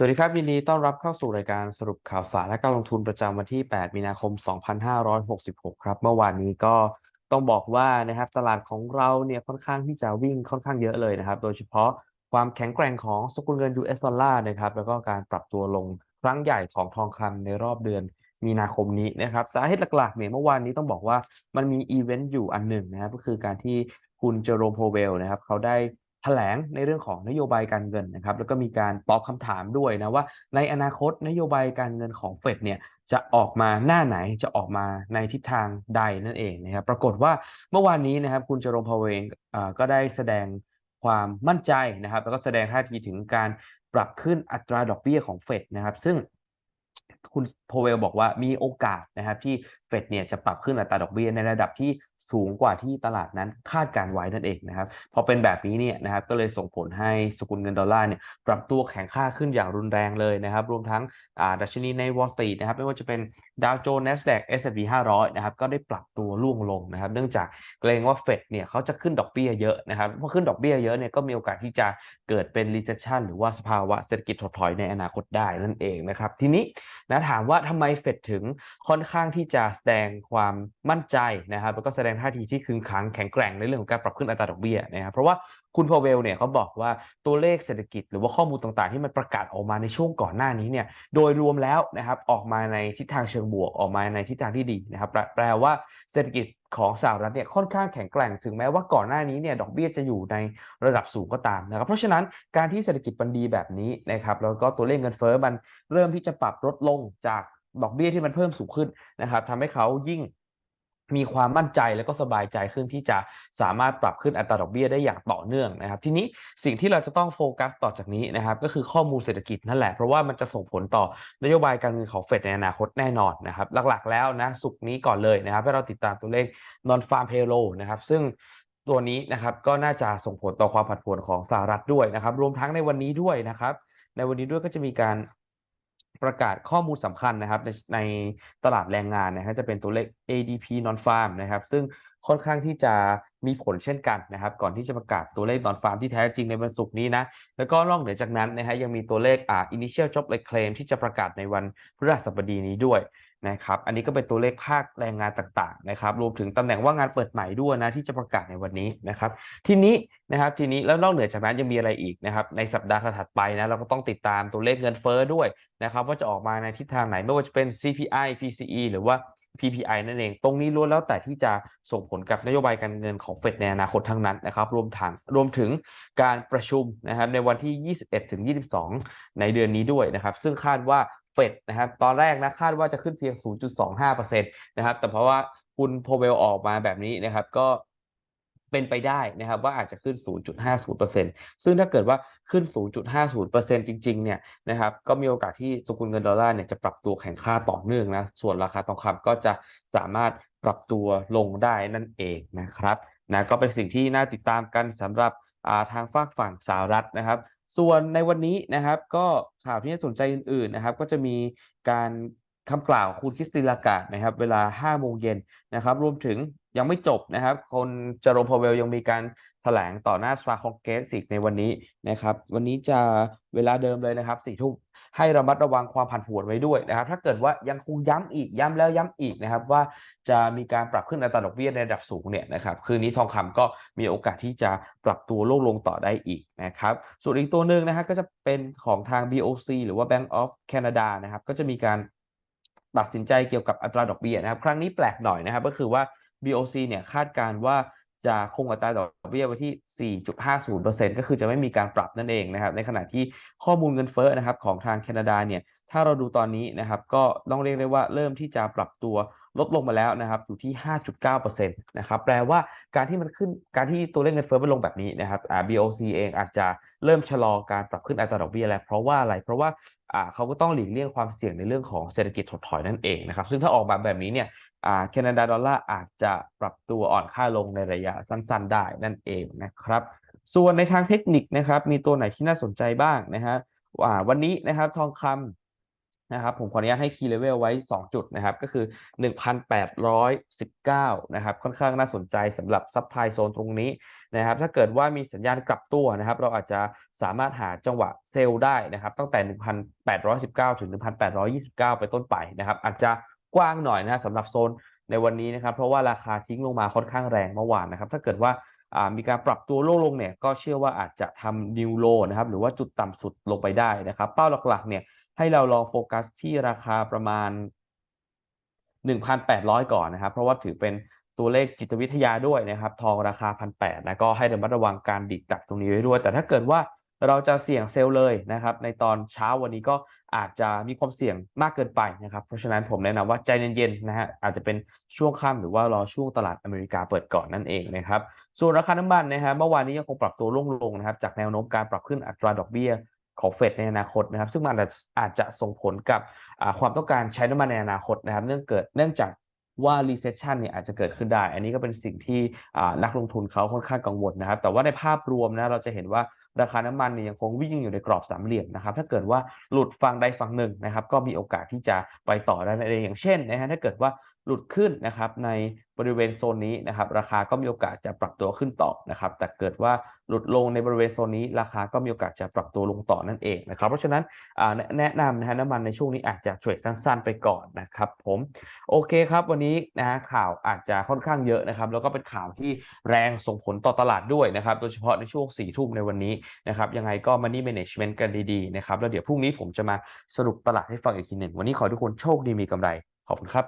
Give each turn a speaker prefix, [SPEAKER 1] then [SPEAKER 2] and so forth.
[SPEAKER 1] สวัสดีครับยินดีต้อนรับเข้าสู่รายการสรุปข่าวสารและการลงทุนประจำวันที่ 8 มีนาคม 2566 ครับ เมื่อวานนี้ก็ต้องบอกว่านะครับตลาดของเราเนี่ยค่อนข้างที่จะวิ่งค่อนข้างเยอะเลยนะครับ โดยเฉพาะความแข็งแกร่งของสกุลเงิน US ดอลลาร์นะครับ แล้วก็การปรับตัวลงครั้งใหญ่ของทองคำในรอบเดือนมีนาคมนี้นะครับสาเหตุหลักๆเนี่ยเมื่อวานนี้ต้องบอกว่ามันมีอีเวนต์อยู่อันหนึ่งนะครับก็คือการที่คุณเจอโรมโพเวลนะครับเขาได้ แถลงในเรื่องของนโยบายการเงินนะครับ แล้วก็มีการตอบคำถามด้วยนะว่า ในอนาคตนโยบายการเงินของเฟดเนี่ยจะออกมาหน้าไหนจะออกมาในทิศทางใดนั่นเองนะครับ ปรากฏว่าเมื่อวานนี้นะครับ คุณเจอโรมพาวเวลก็ได้แสดงความมั่นใจนะครับ แล้วก็แสดงท่าทีถึงการปรับขึ้นอัตราดอกเบี้ยของเฟดนะครับ ซึ่งคุณโพเวลบอกว่ามีโอกาสนะครับที่เฟดเนี่ยจะปรับขึ้นอัตราดอกเบี้ยในระดับที่สูงกว่าที่ตลาดนั้นคาดการไว้นั่นเองนะครับพอเป็นแบบนี้เนี่ยนะครับก็เลยส่งผลให้สกุลเงินดอลลาร์เนี่ยปรับตัวแข็งค่าขึ้นอย่างรุนแรงเลยนะครับ รวมทั้งดัชนีในวอลสตรีทนะครับไม่ว่าจะเป็นดาวโจนส์ NASDAQ S&P 500 นะครับก็ได้ปรับตัวร่วงลงนะครับ เนื่องจากเกรงว่าเฟดเนี่ยเขาจะขึ้นดอกเบี้ยเยอะนะครับพอขึ้นดอกเบี้ยเยอะเนี่ยก็มีโอกาสที่จะเกิดเป็น recession หรือว่าสภาวะเศรษฐกิจถดถอยในอนาคตได้นั่นเองนะครับทีนี้นะถามว่าทำไมเฟดถึงค่อนข้างที่จะแสดงความมั่นใจนะครับแล้วก็แสดงท่าทีที่คึงขังแข็งแกร่งในเรื่องของการปรับขึ้นอัตราดอกเบี้ยนะครับเพราะว่าคุณพาวเวลเนี่ยเขาบอกว่าตัวเลขเศรษฐกิจหรือว่าข้อมูลต่างๆ ที่มันประกาศออกมาในช่วงก่อนหน้านี้เนี่ยโดยรวมแล้วนะครับออกมาในทิศทางเชิงบวกออกมาในทิศทางที่ดีนะครับแปลว่าเศรษฐกิจของสหรัฐเนี่ยค่อนข้างแข็งแกร่งถึงแม้ว่าก่อนหน้านี้เนี่ยดอกเบี้ยจะอยู่ในระดับสูงก็ตามนะครับเพราะฉะนั้นการที่เศรษฐกิจมันดีแบบนี้นะครับแล้วก็ตัวเลขเงินเฟ้อมันเริ่มที่จะปรับลดลงจาก ดอกเบี้ยที่มันเพิ่มสูงขึ้นนะครับทำให้เขายิ่งมีความมั่นใจแล้วก็สบายใจขึ้นที่จะสามารถปรับขึ้นอัตราดอกเบี้ยได้อย่างต่อเนื่องนะครับ ทีนี้สิ่งที่เราจะต้องโฟกัสต่อจากนี้นะครับ ก็คือข้อมูลเศรษฐกิจนั่นแหละ เพราะว่ามันจะส่งผลต่อนโยบายการเงินของเฟดในอนาคตแน่นอนนะครับ หลักๆแล้วนะสุกนี้ก่อนเลยนะครับ ให้เราติดตามตัวเลข non farm payroll นะครับซึ่งตัวนี้นะครับก็น่าจะส่งผลต่อความผันผวนของสหรัฐด้วยนะครับ รวมทั้งในวันนี้ด้วยนะครับ ในวันนี้ด้วยก็จะมีการ ประกาศข้อมูลสำคัญนะครับในตลาดแรงงานนะครับจะเป็นตัวเลข ADP non farm นะครับ ซึ่งค่อนข้างที่จะมีผลเช่นกันนะครับ ก่อนที่จะประกาศตัวเลข non farm ที่แท้จริงในวันศุกร์นี้นะ แล้วก็นอกเหนือจากนั้นนะฮะยังมีตัวเลขอ่า initial job claim ที่จะประกาศในวันพฤหัสบดีนี้ด้วยนะครับ อันนี้ก็เป็นตัวเลขภาคแรงงานต่างๆนะครับ รวมถึงตำแหน่งว่างงานเปิดใหม่ด้วยนะที่จะประกาศในวันนี้นะครับ ทีนี้นะครับ ทีนี้แล้วนอกเหนือจากนั้นยังมีอะไรอีกนะครับ ในสัปดาห์ถัดไปนะเราก็ต้องติดตามตัวเลขเงินเฟ้อด้วยนะครับว่าจะออกมาในทิศทางไหนไม่ว่าจะเป็น CPI PCE หรือว่า PPI นั่นเอง ตรงนี้ล้วนแล้วแต่ที่จะส่งผลกับนโยบายการเงินของเฟดในอนาคตทั้งนั้นนะครับ รวมถังรวมถึงการประชุมนะครับในวันที่ 21 ถึง 22 ในเดือนนี้ด้วยนะครับ ซึ่งคาดว่าเฟดนะครับตอนแรกนะคาดว่าจะขึ้นเพียง 0.25%นะครับ แต่เพราะว่าคุณโพเวลออกมาแบบนี้นะครับ ก็ เป็นไปได้นะครับว่าอาจจะขึ้น 0.50%ซึ่งถ้าเกิดว่าขึ้น 0.50%จริงๆ เนี่ยนะครับก็มีโอกาสที่สกุลเงินดอลลาร์เนี่ยจะปรับตัวแข็งค่าต่อเนื่องนะ ส่วนราคาทองคำก็จะสามารถปรับตัวลงได้นั่นเองนะครับนะก็เป็นสิ่งที่น่าติดตามกันสำหรับทางฝากฝั่งสหรัฐนะครับ ส่วนในวันนี้นะครับก็ข่าวที่น่าสนใจอื่นๆนะครับ ก็จะมีการคำกล่าวคุณคริสติลากานะครับ เวลา 5 โมงเย็นนะครับ รวมถึง ยังไม่จบนะครับคนจารมพาเวลยังมีการแถลงต่อหน้าสภาคองเกรสอีกในวันนี้นะครับ วันนี้จะเวลาเดิมเลยนะครับสี่ทุ่มให้ระมัดระวังความผันผวนไว้ด้วยนะครับ ถ้าเกิดว่ายังคงย้ำอีกย้ำแล้วย้ำอีกนะครับ ว่าจะมีการปรับขึ้นอัตราดอกเบี้ยในระดับสูงเนี่ยนะครับคืนนี้ทองคำก็มีโอกาสที่จะปรับตัวลงลงต่อได้อีกนะครับ ส่วนอีกตัวหนึ่งนะครับก็จะเป็นของทาง BOC หรือว่า Bank of Canada นะครับ ก็จะมีการตัดสินใจเกี่ยวกับอัตราดอกเบี้ยนะครับ ครั้งนี้แปลกหน่อยนะครับ ก็คือว่า BOC เนี่ยคาดการว่าจะคงอัตราดอกเบี้ยไว้ที่ 4.50%ก็คือจะไม่มีการปรับนั่นเองนะครับ ในขณะที่ข้อมูลเงินเฟ้อนะครับของทางแคนาดาเนี่ย ถ้าเราดูตอนนี้นะครับก็ต้องเรียกได้ว่าเริ่มที่จะปรับตัวลดลงมาแล้วนะครับอยู่ที่ 5.9%นะครับแปลว่าการที่มันขึ้นการที่ตัวเลขเงินเฟ้อมันลงแบบนี้นะครับ BOC เองอาจจะเริ่มชะลอการปรับขึ้นอัตราดอกเบี้ยแล้ว เพราะว่าอะไร เพราะว่า เขาก็ต้องหลีกเลี่ยงความเสี่ยงในเรื่องของเศรษฐกิจถดถอยนั่นเองนะครับ ซึ่งถ้าออกมาแบบนี้เนี่ยแคนาดาดอลลาร์อาจจะปรับตัวอ่อนค่าลงในระยะสั้นๆได้นั่นเองนะครับ ส่วนในทางเทคนิคนะครับ มีตัวไหนที่น่าสนใจบ้างนะฮะวันนี้นะครับทองค นะครับผมขออนุญาตให้คีย์เลเวลไว้ 2 จุดนะครับ ก็คือ 1,819 นะครับ ค่อนข้างน่าสนใจสำหรับซับไพโซนตรงนี้นะครับ ถ้าเกิดว่ามีสัญญาณกลับตัวนะครับ เราอาจจะสามารถหาจังหวะเซลล์ได้นะครับ ตั้งแต่ 1,819 ถึง 1,829 ไปนต้นไปนะครับ อาจจะกว้างหน่อยนะสำหรับโซน ในวันนี้นะครับ เพราะว่าราคาทิ้งลงมาค่อนข้างแรงเมื่อวานนะครับ ถ้าเกิดว่ามีการปรับตัวโลงลงเนี่ยก็เชื่อว่าอาจจะทำ New Low นะครับหรือว่าจุดต่ำสุดลงไปได้นะครับ เป้าหลักๆเนี่ยให้เราลองโฟกัสที่ราคาประมาณ 1,800 ก่อนนะครับ เพราะว่าถือเป็นตัวเลขจิตวิทยาด้วยนะครับ ทองราคา 1,800นะก็ให้ระมัดระวังการดิดกลับตรงนี้ไว้ด้วย แต่ถ้าเกิดว่า เราจะเสี่ยงเซลล์เลยนะครับ ในตอนเช้าวันนี้ก็อาจจะมีความเสี่ยงมากเกินไปนะครับ เพราะฉะนั้นผมแนะนำว่าใจเย็นๆนะฮะอาจจะเป็นช่วงค่ำหรือว่ารอช่วงตลาดอเมริกาเปิดก่อนนั่นเองนะครับ ส่วนราคาน้ำมันนะฮะเมื่อวานนี้ยังคงปรับตัวลงลงนะครับ จากแนวโน้มการปรับขึ้นอัตราดอกเบี้ยของเฟดในอนาคตนะครับ ซึ่งมันอาจจะส่งผลกับความต้องการใช้น้ำมันในอนาคตนะครับ เนื่องเกิดเนื่องจาก ว่า recession เนี่ยอาจจะเกิดขึ้นได้ อันนี้ก็เป็นสิ่งที่นักลงทุนเขาค่อนข้างกังวลนะครับ แต่ว่าในภาพรวมนะเราจะเห็นว่าราคาน้ำมันเนี่ยยังคงวิ่งอยู่ในกรอบสามเหลี่ยมนะครับ ถ้าเกิดว่าหลุดฝั่งใดฝั่งหนึ่งนะครับ ก็มีโอกาสที่จะไปต่อได้นั่นเองอย่างเช่นนะฮะถ้าเกิดว่า หลุดขึ้นนะครับในบริเวณโซนนี้นะครับราคาก็มีโอกาสจะปรับตัวขึ้นต่อนะครับแต่เกิดว่าหลุดลงในบริเวณโซนนี้ ราคาก็มีโอกาสจะปรับตัวลงต่อนั่นเองนะครับเพราะฉะนั้นแนะนำนะฮะน้ำมันในช่วงนี้อาจจะเทรดสั้น ๆ ไปก่อนนะครับผมโอเคครับวันนี้นะฮะข่าวอาจจะค่อนข้างเยอะนะครับแล้วก็เป็นข่าวที่แรงส่งผลต่อตลาดด้วยนะครับโดยเฉพาะในช่วง4ี่ทุ่มในวันนี้นะครับยังไงก็ Money Management กันดีๆนะครับแล้วเดี๋ยวพรุ่งนี้ผมจะมาสรุปตลาดให้ฟังอีกทีหนึ่งวันนี้ขอทุกคนโชคดีมีกำไรขอบคุณครับ